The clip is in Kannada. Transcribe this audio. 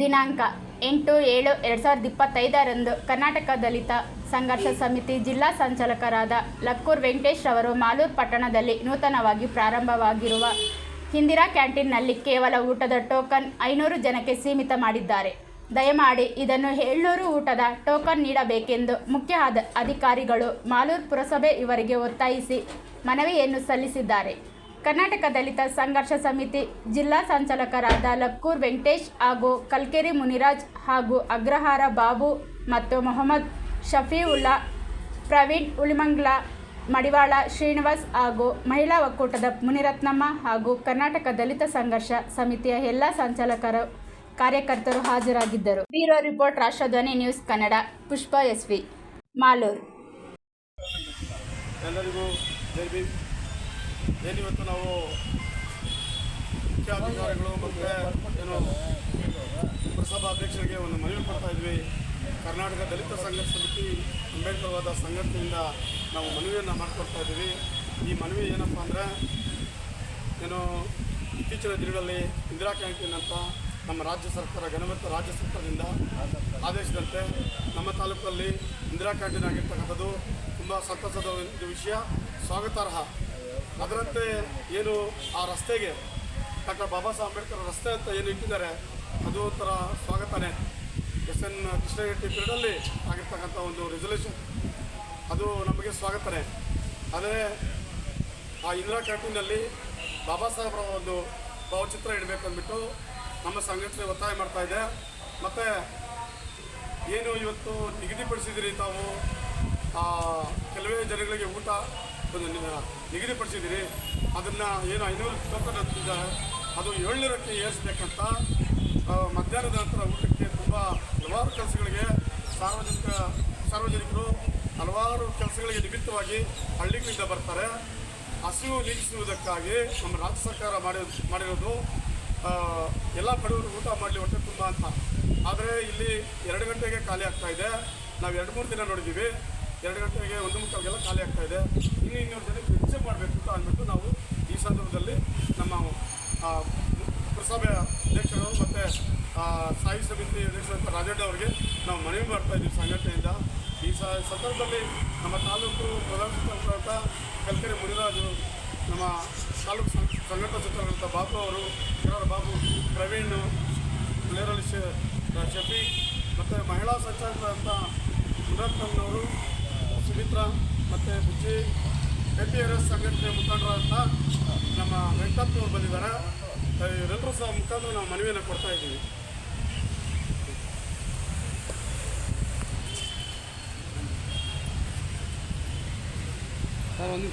ದಿನಾಂಕ ಎಂಟು ಏಳು ಎರಡು ಸಾವಿರದ ಇಪ್ಪತ್ತೈದರಂದು ಕರ್ನಾಟಕ ದಲಿತ ಸಂಘರ್ಷ ಸಮಿತಿ ಜಿಲ್ಲಾ ಸಂಚಾಲಕರಾದ ಲಕ್ಕೂರ್ ವೆಂಕಟೇಶ್ ಅವರು ಮಾಲೂರು ಪಟ್ಟಣದಲ್ಲಿ ನೂತನವಾಗಿ ಪ್ರಾರಂಭವಾಗಿರುವ ಇಂದಿರಾ ಕ್ಯಾಂಟೀನ್ನಲ್ಲಿ ಕೇವಲ ಊಟದ ಟೋಕನ್ ಐನೂರು ಜನಕ್ಕೆ ಸೀಮಿತ ಮಾಡಿದ್ದಾರೆ. ದಯಮಾಡಿ ಇದನ್ನು ಏಳ್ನೂರು ಊಟದ ಟೋಕನ್ ನೀಡಬೇಕೆಂದು ಮುಖ್ಯ ಅಧ ಅಧಿಕಾರಿಗಳು ಮಾಲೂರು ಪುರಸಭೆ ಇವರಿಗೆ ಒತ್ತಾಯಿಸಿ ಮನವಿಯನ್ನು ಸಲ್ಲಿಸಿದ್ದಾರೆ. ಕರ್ನಾಟಕ ದಲಿತ ಸಂಘರ್ಷ ಸಮಿತಿ ಜಿಲ್ಲಾ ಸಂಚಾಲಕರಾದ ಲಕ್ಕೂರ್ ವೆಂಕಟೇಶ್ ಹಾಗೂ ಕಲ್ಕೆರೆ ಮುನಿರಾಜ್ ಹಾಗೂ ಅಗ್ರಹಾರ ಬಾಬು ಮತ್ತು ಮೊಹಮ್ಮದ್ ಶಫೀವುಲ್ಲಾ, ಪ್ರವೀಣ್ ಉಳಿಮಂಗ್ಲ, ಮಡಿವಾಳ ಶ್ರೀನಿವಾಸ್ ಹಾಗೂ ಮಹಿಳಾ ಒಕ್ಕೂಟದ ಮುನಿರತ್ನಮ್ಮ ಹಾಗೂ ಕರ್ನಾಟಕ ದಲಿತ ಸಂಘರ್ಷ ಸಮಿತಿಯ ಎಲ್ಲ ಸಂಚಾಲಕರು ಕಾರ್ಯಕರ್ತರು ಹಾಜರಾಗಿದ್ದರು. Bureau report, Rashtradhwani news Kannada, Pushpa Malur. ಎಲ್ಲರಿಗೂ ಜೈ ಭೀಮ್. ಏನಿವತ್ತು ನಾವು ಮುಖ್ಯಾಧಿಕಾರಿಗಳು ಮತ್ತೆ ಏನು ಪುರಸಭಾ ಅಧ್ಯಕ್ಷರಿಗೆ ಒಂದು ಮನವಿ ಕೊಡ್ತಾ ಇದ್ವಿ. ಕರ್ನಾಟಕ ದಲಿತ ಸಂಘರ್ಷ ಸಮಿತಿ ಅಂಬೇಡ್ಕರ್ವಾದ ಸಂಘಟನೆಯಿಂದ ನಾವು ಮನವಿಯನ್ನು ಮಾಡಿಕೊಡ್ತಾ ಇದ್ದೀವಿ. ಈ ಮನವಿ ಏನಪ್ಪ ಅಂದರೆ ಏನು ಇತ್ತೀಚಿನ ದಿನಗಳಲ್ಲಿ ಇಂದಿರಾ ಕ್ಯಾಂಟೀನ್ ಅಂತ ನಮ್ಮ ರಾಜ್ಯ ಸರ್ಕಾರ ಗಣಮತ್ತ ರಾಜ್ಯ ಸರ್ಕಾರದಿಂದ ಆದೇಶದಂತೆ ನಮ್ಮ ತಾಲೂಕಲ್ಲಿ ಇಂದಿರಾ ಕ್ಯಾಂಟೀನ್ ಆಗಿರ್ತಕ್ಕಂಥದ್ದು ತುಂಬ ಸಂತಸದ ಒಂದು ವಿಷಯ. ಸ್ವಾಗತಾರ್ಹ. ಅದರಂತೆ ಏನು ಆ ರಸ್ತೆಗೆ ಡಾಕ್ಟರ್ ಬಾಬಾ ಸಾಹೇಬ್ ಅಂಬೇಡ್ಕರ್ ರಸ್ತೆ ಅಂತ ಏನು ಇಟ್ಟಿದ್ದಾರೆ, ಅದು ಒಂಥರ ಸ್ವಾಗತನೇ. ಎಸ್ ಎನ್ ಕೃಷ್ಣಗಟ್ಟಿ ಪೀರಿಯಡಲ್ಲಿ ಆಗಿರ್ತಕ್ಕಂಥ ಒಂದು ರೆಸೊಲ್ಯೂಷನ್ ಅದು ನಮಗೆ ಸ್ವಾಗತನೇ. ಆದರೆ ಆ ಇಂದಿರಾ ಕ್ಯಾಂಟೀನಲ್ಲಿ ಬಾಬಾ ಸಾಹೇಬ್ರ ಒಂದು ಭಾವಚಿತ್ರ ಇಡಬೇಕಂದ್ಬಿಟ್ಟು ನಮ್ಮ ಸಂಘಟನೆ ಒತ್ತಾಯ ಮಾಡ್ತಾ ಇದೆ. ಮತ್ತು ಏನು ಇವತ್ತು ನಿಗದಿಪಡಿಸಿದಿರಿ ತಾವು? ಕೆಲವೇ ಜನಗಳಿಗೆ ಊಟ ಒಂದು ನಿ- ನಿಗದಿಪಡಿಸಿದಿರಿ ಅದನ್ನು ಏನು ಐನೂರು ಅಂತಿದ್ದಾರೆ ಅದು ಏಳ್ನೂರಕ್ಕೆ ಏರಿಸ್ಬೇಕಂತ ಮಧ್ಯಾಹ್ನದ ನಂತರ ಊಟಕ್ಕೆ ತುಂಬ ಹಲವಾರು ಕೆಲಸಗಳಿಗೆ ಸಾರ್ವಜನಿಕ, ಸಾರ್ವಜನಿಕರು ಹಲವಾರು ಕೆಲಸಗಳಿಗೆ ನಿಮಿತ್ತವಾಗಿ ಹಳ್ಳಿಗಳಿಂದ ಬರ್ತಾರೆ. ಹಸಿವು ನೀಗಿಸುವುದಕ್ಕಾಗಿ ನಮ್ಮ ರಾಜ್ಯ ಸರ್ಕಾರ ಮಾಡಿ ಮಾಡಿರೋದು ಎಲ್ಲ ಬಡವರು ಊಟ ಮಾಡಲಿ ಹೊಟ್ಟೆ ತುಂಬ ಅಂತ. ಆದರೆ ಇಲ್ಲಿ ಎರಡು ಗಂಟೆಗೆ ಖಾಲಿ ಆಗ್ತಾ ಇದೆ. ನಾವು ಎರಡು, ಮೂರು ದಿನ ನೋಡಿದ್ದೀವಿ. ಎರಡು ಗಂಟೆಗೆ ಒಂದು ಮುಕ್ಕಾಲ್ಗೆಲ್ಲ ಖಾಲಿ ಆಗ್ತಾ ಇದೆ. ಇನ್ನು ಇನ್ನೂರು ಜನಕ್ಕೆ ಹೆಚ್ಚು ಮಾಡಬೇಕು ಅಂತ ಅಂದ್ಬಿಟ್ಟು ನಾವು ಈ ಸಂದರ್ಭದಲ್ಲಿ ನಮ್ಮ ಪುರಸಭೆ ಅಧ್ಯಕ್ಷರು ಮತ್ತು ಸಾಯಿ ಸಮಿತಿ ಅಧ್ಯಕ್ಷರಂತ ರಾಜಣ್ಣ ಅವರಿಗೆ ನಾವು ಮನವಿ ಮಾಡ್ತಾ ಇದ್ದೀವಿ ಸಂಘಟನೆಯಿಂದ. ಈ ಸಂದರ್ಭದಲ್ಲಿ ನಮ್ಮ ತಾಲೂಕು ಪ್ರಧಾನ ಸಚಿವರಾದಂಥ ಕಲ್ಕೆರೆ ಮುನಿರಾಜು, ನಮ್ಮ ತಾಲೂಕು ಸಂಘಟನಾ ಸಚಿವರಾದಂಥ ಬಾಬು ಅವರು ಕಿರಣ್ ಬಾಬು, ಪ್ರವೀಣ್ ನೇರಳಿ ಶಫಿ ಮತ್ತು ಮಹಿಳಾ ಸಚಿವರಾದಂಥ ಮುನರತ್ನಮ್ಮನವರು ಎಸ್ ಸಂಘಟನೆ ಮುಖಂಡರಾದಂಥ ನಮ್ಮ ವೆಂಕಟಪ್ಪನವರು ಬಂದಿದ್ದಾರೆ. ಇವರೆಲ್ಲರೂ ಸಹ ಮುಖಾಂತರ ನಾವು ಮನವಿಯನ್ನು ಕೊಡ್ತಾ ಇದ್ದೀವಿ. ಸರ್, ಒಂದು